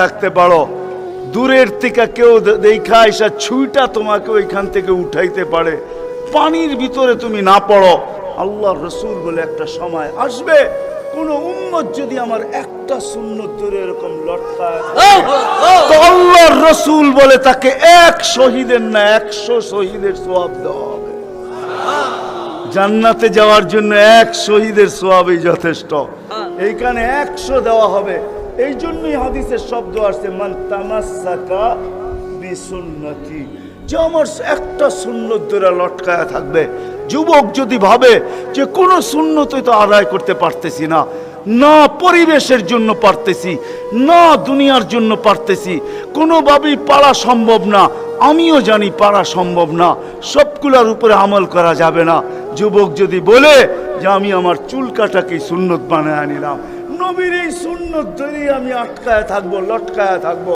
থাকতে পারো। দূরের থেকে কেউ দেখা এসা ছুইটা তোমাকে ওইখান থেকে উঠাইতে পারে। পানির ভিতরে তুমি না পড়ো। আল্লাহ রসুল বলে একটা সময় আসবে কোন উম্মত যদি আমার একটা সুন্নত ধরে এরকম লটকায় তো আল্লাহর রসুল বলে তাকে এক শহীদের না একশো শহীদের সোয়াব দেওয়া হবে। জান্নাতে যাওয়ার জন্য এক শহীদের সোয়াবই যথেষ্ট। এইখানে একশো দেওয়া হবে। এই জন্যই হাদিসের শব্দ আসছে, মান তামাসাকা বিসুন্নতি। যে আমার একটা সুন্নত ধরে লটকায়া থাকবে, যুবক যদি ভাবে যে কোনো সুন্নতই তো আদায় করতে পারতেছি না না পরিবেশের জন্য পারতেছি, না দুনিয়ার জন্য পারতেছি, কোনোভাবেই পারা সম্ভব না, আমিও জানি পারা সম্ভব না, সবগুলোর উপরে আমল করা যাবে না। যুবক যদি বলে যে, আমি আমার চুল কাটাকে সুন্নত বানায় নিলাম নবীর এই শূন্য ধরেই আমি আটকায় থাকব লটকায় থাকব